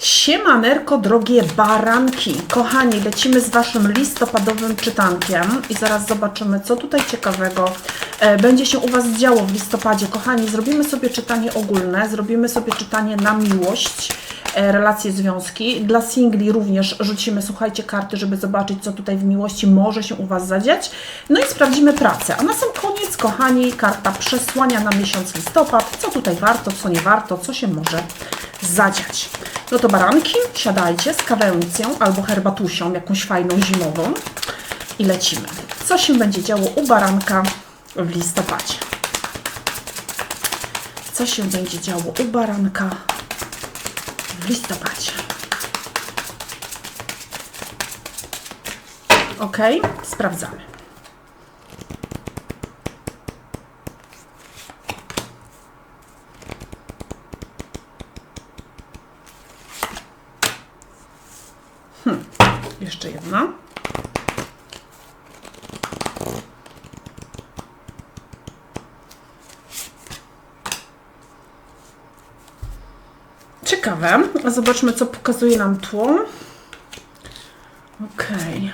Siemanerko, drogie baranki. Kochani, lecimy z Waszym listopadowym czytankiem i zaraz zobaczymy, co tutaj ciekawego e, będzie się u Was działo w listopadzie. Kochani, zrobimy sobie czytanie ogólne, zrobimy sobie czytanie na miłość, e, relacje, związki. Dla singli również rzucimy, słuchajcie, karty, żeby zobaczyć, co tutaj w miłości może się u Was zadziać. No i sprawdzimy pracę. A na sam koniec, kochani, karta przesłania na miesiąc listopad. Co tutaj warto, co nie warto, co się może zadziać. No to baranki, siadajcie z kawęcją albo herbatusią, jakąś fajną zimową i lecimy. Co się będzie działo u baranka w listopadzie? Co się będzie działo u baranka w listopadzie? Ok, sprawdzamy. Jeszcze jedna. Ciekawe. A Zobaczmy, co pokazuje nam tło. Okej.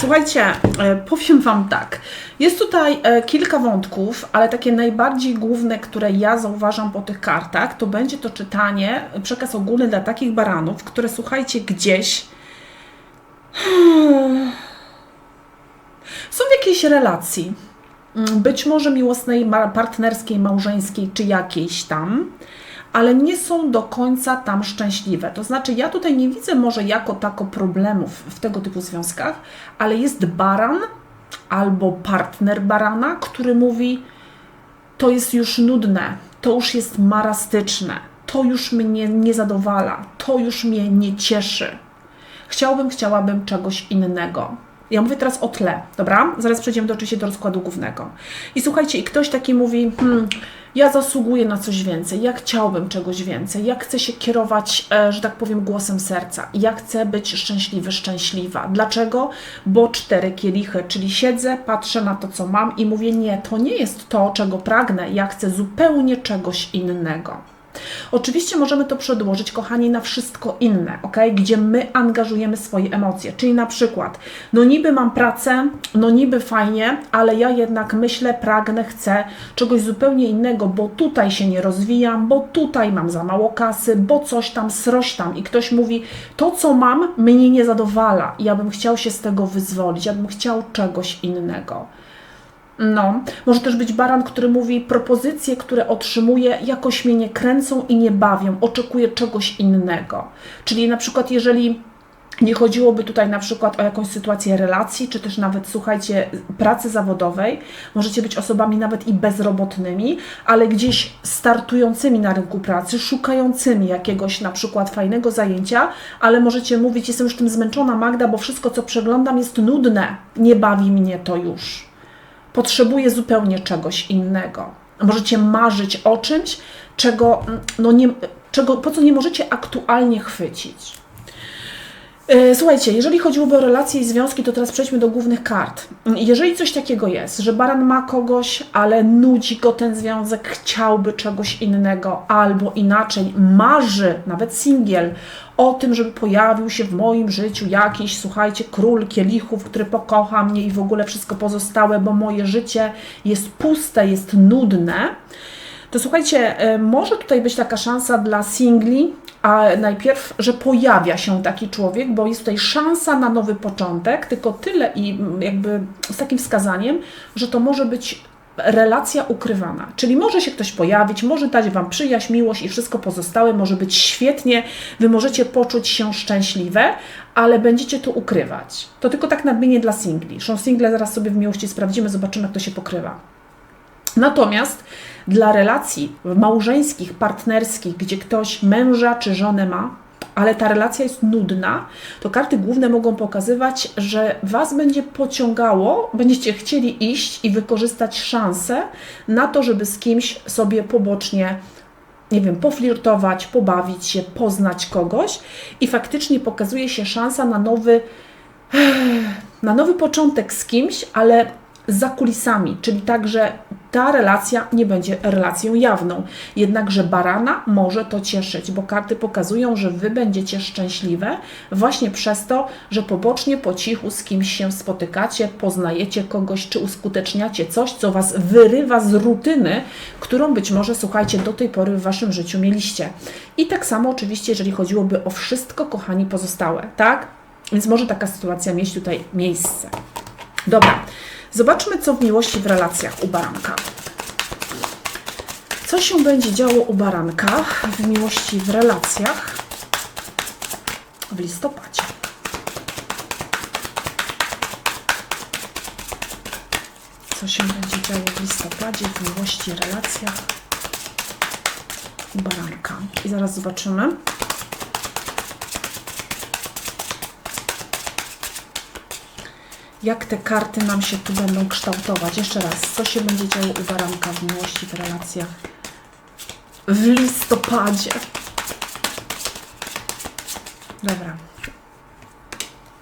Słuchajcie, e, powiem Wam tak. Jest tutaj e, kilka wątków, ale takie najbardziej główne, które ja zauważam po tych kartach, to będzie to czytanie, przekaz ogólny dla takich baranów, które słuchajcie gdzieś są w jakiejś relacji. Mm, Być może miłosnej, partnerskiej, małżeńskiej czy jakiejś tam, ale nie są do końca tam szczęśliwe. To znaczy, ja tutaj nie widzę może jako tako problemów w tego typu związkach, ale jest baran albo partner barana, który mówi: To jest już nudne, to już jest marastyczne, to już mnie nie zadowala, to już mnie nie cieszy. Chciałbym, chciałabym czegoś innego. Ja mówię teraz o tle, dobra? Zaraz przejdziemy do, oczywiście do rozkładu głównego. I słuchajcie, i ktoś taki mówi, hmm, ja zasługuję na coś więcej, ja chciałbym czegoś więcej, ja chcę się kierować, e, że tak powiem, głosem serca, ja chcę być szczęśliwy, szczęśliwa. Dlaczego? Bo cztery kielichy, czyli siedzę, patrzę na to, co mam i mówię, nie, to nie jest to, czego pragnę, ja chcę zupełnie czegoś innego. Oczywiście możemy to przedłożyć, kochani, na wszystko inne, ok? Gdzie my angażujemy swoje emocje. Czyli na przykład, no niby mam pracę, no niby fajnie, ale ja jednak myślę, pragnę, chcę czegoś zupełnie innego, bo tutaj się nie rozwijam, bo tutaj mam za mało kasy, bo coś tam, sroś tam. I ktoś mówi, to co mam, mnie nie zadowala. Ja bym chciał się z tego wyzwolić, ja bym chciał czegoś innego. No, może też być baran, który mówi propozycje, które otrzymuje, jakoś mnie nie kręcą i nie bawią, oczekuję czegoś innego. Czyli na przykład, jeżeli nie chodziłoby tutaj na przykład o jakąś sytuację relacji, czy też nawet, słuchajcie, pracy zawodowej, możecie być osobami nawet i bezrobotnymi, ale gdzieś startującymi na rynku pracy, szukającymi jakiegoś na przykład fajnego zajęcia, ale możecie mówić, jestem już tym zmęczona Magda, bo wszystko, co przeglądam jest nudne, nie bawi mnie to już potrzebuje zupełnie czegoś innego. Możecie marzyć o czymś, czego, no nie, czego, po co nie możecie aktualnie chwycić. E, Słuchajcie, jeżeli chodziłoby o relacje i związki, to teraz przejdźmy do głównych kart. Jeżeli coś takiego jest, że baran ma kogoś, ale nudzi go ten związek, chciałby czegoś innego, albo inaczej, marzy, nawet singiel, o tym, żeby pojawił się w moim życiu jakiś, słuchajcie, król kielichów, który pokocha mnie i w ogóle wszystko pozostałe, bo moje życie jest puste, jest nudne, to słuchajcie, e, może tutaj być taka szansa dla singli, a najpierw, że pojawia się taki człowiek, bo jest tutaj szansa na nowy początek, tylko tyle i mm, jakby z takim wskazaniem, że to może być relacja ukrywana. Czyli może się ktoś pojawić, może dać Wam przyjaźń, miłość i wszystko pozostałe, może być świetnie, Wy możecie poczuć się szczęśliwe, ale będziecie to ukrywać. To tylko tak nadmienię dla singli. Są single, zaraz sobie w miłości sprawdzimy, zobaczymy, jak to się pokrywa. Natomiast dla relacji małżeńskich, partnerskich, gdzie ktoś męża czy żonę ma, ale ta relacja jest nudna, to karty główne mogą pokazywać, że Was będzie pociągało, będziecie chcieli iść i wykorzystać szansę na to, żeby z kimś sobie pobocznie nie wiem, poflirtować, pobawić się, poznać kogoś. I faktycznie pokazuje się szansa na nowy, na nowy początek z kimś, ale za kulisami, czyli tak, że ta relacja nie będzie relacją jawną. Jednakże barana może to cieszyć, bo karty pokazują, że wy będziecie szczęśliwe właśnie przez to, że pobocznie po cichu z kimś się spotykacie, poznajecie kogoś, czy uskuteczniacie coś, co was wyrywa z rutyny, którą być może, słuchajcie, do tej pory w waszym życiu mieliście. I tak samo oczywiście, jeżeli chodziłoby o wszystko, kochani, pozostałe, tak? Więc może taka sytuacja mieć tutaj miejsce. Dobra, zobaczmy, co w miłości w relacjach u baranka. Co się będzie działo u baranka w miłości w relacjach w listopadzie? Co się będzie działo w listopadzie w miłości, relacjach u baranka? I zaraz zobaczymy. Jak te karty nam się tu będą kształtować. Jeszcze raz, co się będzie działo u baranka w miłości, w relacjach w listopadzie. Dobra.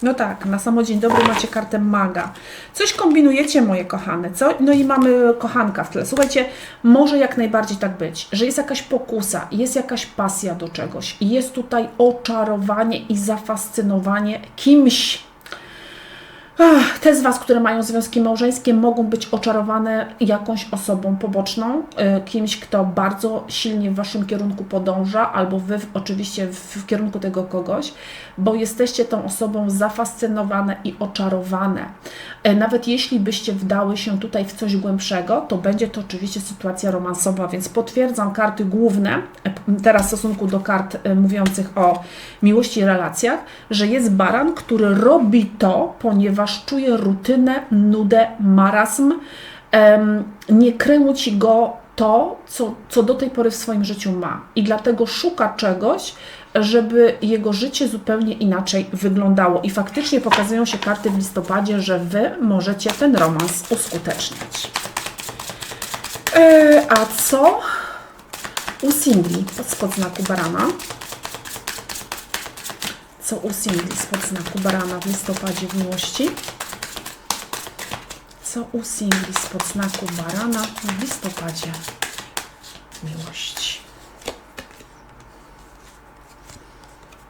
No tak, na samo dzień dobry macie kartę maga. Coś kombinujecie, moje kochane, co? No i mamy kochanka w tle. Słuchajcie, może jak najbardziej tak być, że jest jakaś pokusa, jest jakaś pasja do czegoś, jest tutaj oczarowanie i zafascynowanie kimś, Te z Was, które mają związki małżeńskie, mogą być oczarowane jakąś osobą poboczną, y, kimś, kto bardzo silnie w Waszym kierunku podąża, albo Wy oczywiście w, kierunku tego kogoś, bo jesteście tą osobą zafascynowane i oczarowane. Y, nawet jeśli byście wdały się tutaj w coś głębszego, to będzie to oczywiście sytuacja romansowa, więc potwierdzam karty główne, teraz w stosunku do kart mówiących o miłości i relacjach, że jest baran, który robi to, ponieważ czuje rutynę, nudę, marazm. Nie kręci go to, co, co do tej pory w swoim życiu ma. I dlatego szuka czegoś, żeby jego życie zupełnie inaczej wyglądało. I faktycznie pokazują się karty w listopadzie, że Wy możecie ten romans uskuteczniać. E, a co u singli spod znaku barana? co u singli spod znaku barana w listopadzie w miłości. Co u singli spod znaku barana w listopadzie miłości.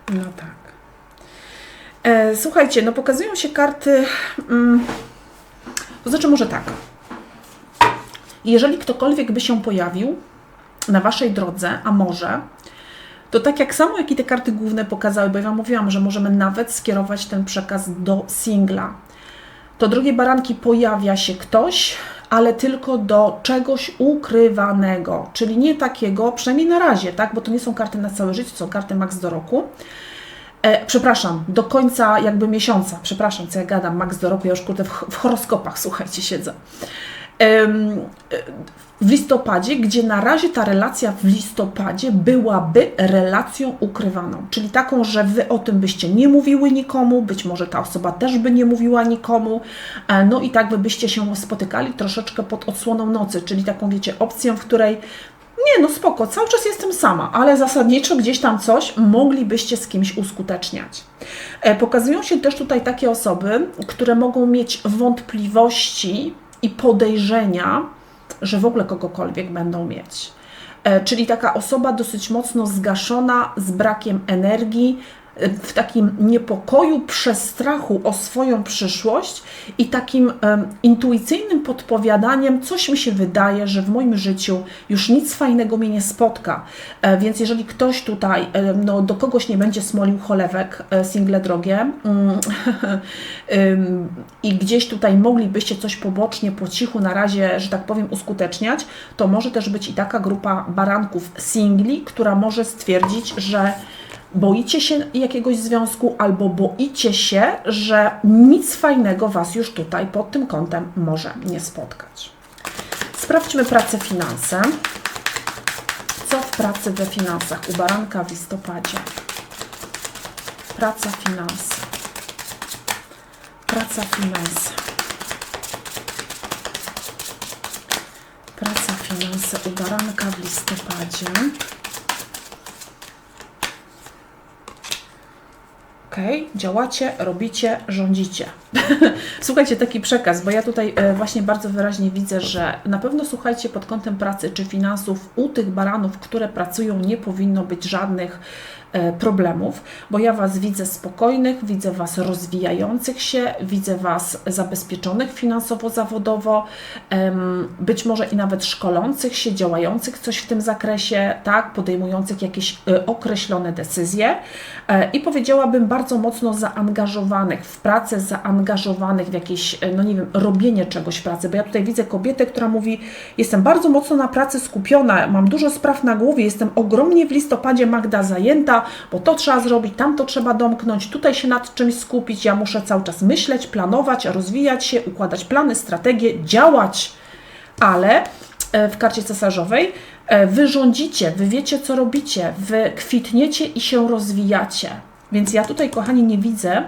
No tak. E, słuchajcie, no pokazują się karty. Mm, to znaczy, może tak. Jeżeli ktokolwiek by się pojawił na waszej drodze, a może to tak jak samo, jak i te karty główne pokazały, bo ja Wam mówiłam, że możemy nawet skierować ten przekaz do singla. To drugie baranki pojawia się ktoś, ale tylko do czegoś ukrywanego, czyli nie takiego, przynajmniej na razie, tak, bo to nie są karty na całe życie, to są karty max do roku. E, przepraszam, do końca jakby miesiąca, przepraszam, co ja gadam, max do roku, ja już kurde w, w horoskopach, słuchajcie, siedzę w listopadzie, gdzie na razie ta relacja w listopadzie byłaby relacją ukrywaną, czyli taką, że wy o tym byście nie mówiły nikomu, być może ta osoba też by nie mówiła nikomu, e, no i tak wy byście się spotykali troszeczkę pod odsłoną nocy, czyli taką, wiecie, opcją, w której nie, no spoko, cały czas jestem sama, ale zasadniczo gdzieś tam coś moglibyście z kimś uskuteczniać. E, pokazują się też tutaj takie osoby, które mogą mieć wątpliwości i podejrzenia, że w ogóle kogokolwiek będą mieć. E, czyli taka osoba dosyć mocno zgaszona, z brakiem energii, w takim niepokoju, przestrachu o swoją przyszłość i takim um, intuicyjnym podpowiadaniem, coś mi się wydaje, że w moim życiu już nic fajnego mnie nie spotka. E, więc jeżeli ktoś tutaj e, no, do kogoś nie będzie smolił cholewek, e, single drogie mm, i gdzieś tutaj moglibyście coś pobocznie, po cichu na razie, że tak powiem, uskuteczniać, to może też być i taka grupa baranków singli, która może stwierdzić, że boicie się jakiegoś związku albo boicie się, że nic fajnego Was już tutaj pod tym kątem może nie spotkać. Sprawdźmy pracę finanse. Co w pracy we finansach u baranka w listopadzie? Praca finanse. Praca finanse. Praca finanse u baranka w listopadzie. Ok, działacie, robicie, rządzicie. Słuchajcie, taki przekaz, bo ja tutaj e, właśnie bardzo wyraźnie widzę, że na pewno słuchajcie pod kątem pracy czy finansów u tych baranów, które pracują, nie powinno być żadnych problemów, bo ja Was widzę spokojnych, widzę Was rozwijających się, widzę Was zabezpieczonych finansowo, zawodowo, być może i nawet szkolących się, działających coś w tym zakresie, tak, podejmujących jakieś e, określone decyzje e, i powiedziałabym bardzo mocno zaangażowanych w pracę, zaangażowanych w jakieś, e, no nie wiem, robienie czegoś w pracy, bo ja tutaj widzę kobietę, która mówi, jestem bardzo mocno na pracy skupiona, mam dużo spraw na głowie, jestem ogromnie w listopadzie Magda zajęta, bo to trzeba zrobić, tam to trzeba domknąć, tutaj się nad czymś skupić, ja muszę cały czas myśleć, planować, rozwijać się, układać plany, strategie, działać, ale e, w karcie cesarzowej e, wy rządzicie, wy wiecie co robicie, wy kwitniecie i się rozwijacie. Więc ja tutaj, kochani, nie widzę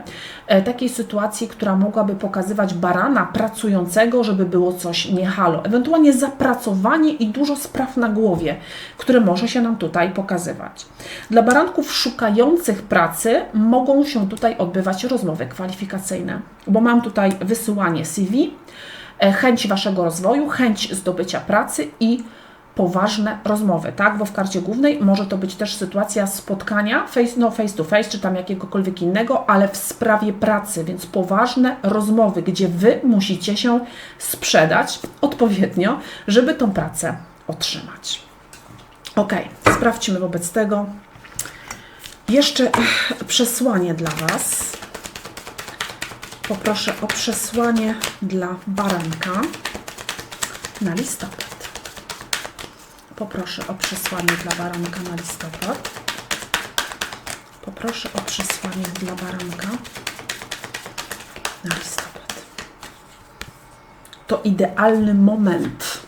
e, takiej sytuacji, która mogłaby pokazywać barana pracującego, żeby było coś nie halo. Ewentualnie zapracowanie i dużo spraw na głowie, które może się nam tutaj pokazywać. Dla baranków szukających pracy mogą się tutaj odbywać rozmowy kwalifikacyjne, bo mam tutaj wysyłanie CV, e, chęć Waszego rozwoju, chęć zdobycia pracy i poważne rozmowy, tak? Bo w karcie głównej może to być też sytuacja spotkania face, no face to face, czy tam jakiegokolwiek innego, ale w sprawie pracy, więc poważne rozmowy, gdzie Wy musicie się sprzedać odpowiednio, żeby tą pracę otrzymać. Ok, sprawdźmy wobec tego jeszcze przesłanie dla Was. Poproszę o przesłanie dla baranka na listopad. Poproszę o przesłanie dla baranka na listopad. Poproszę o przesłanie dla baranka na listopad. To idealny moment.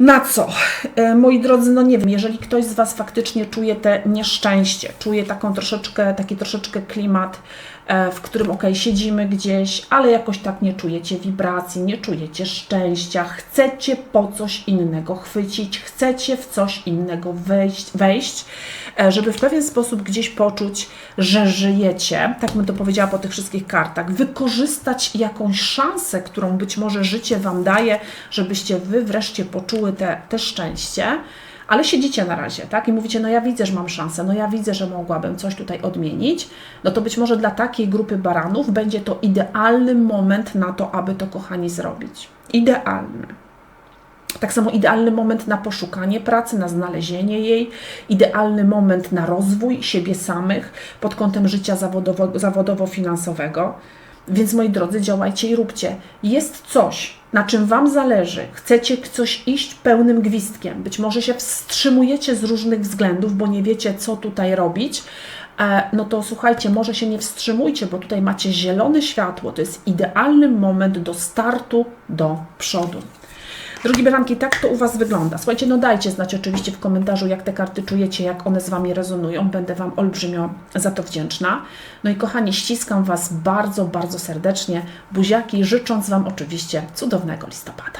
Na co? E, moi drodzy, no nie wiem, jeżeli ktoś z Was faktycznie czuje te nieszczęście, czuje taką troszeczkę, taki troszeczkę klimat, w którym ok, siedzimy gdzieś, ale jakoś tak nie czujecie wibracji, nie czujecie szczęścia, chcecie po coś innego chwycić, chcecie w coś innego wejść, wejść e, żeby w pewien sposób gdzieś poczuć, że żyjecie, tak bym to powiedziała po tych wszystkich kartach, wykorzystać jakąś szansę, którą być może życie Wam daje, żebyście Wy wreszcie poczuły te, te szczęście, ale siedzicie na razie, tak? I mówicie, no ja widzę, że mam szansę, no ja widzę, że mogłabym coś tutaj odmienić, no to być może dla takiej grupy baranów będzie to idealny moment na to, aby to, kochani, zrobić. Idealny. Tak samo idealny moment na poszukanie pracy, na znalezienie jej, idealny moment na rozwój siebie samych pod kątem życia zawodowo- zawodowo-finansowego. Więc moi drodzy, działajcie i róbcie. Jest coś, na czym Wam zależy, chcecie coś iść pełnym gwizdkiem, być może się wstrzymujecie z różnych względów, bo nie wiecie, co tutaj robić, e, no to słuchajcie, może się nie wstrzymujcie, bo tutaj macie zielone światło, to jest idealny moment do startu do przodu. Drogi Beranki, tak to u Was wygląda. Słuchajcie, no dajcie znać oczywiście w komentarzu, jak te karty czujecie, jak one z Wami rezonują. Będę Wam olbrzymio za to wdzięczna. No i kochani, ściskam Was bardzo, bardzo serdecznie. Buziaki, życząc Wam oczywiście cudownego listopada.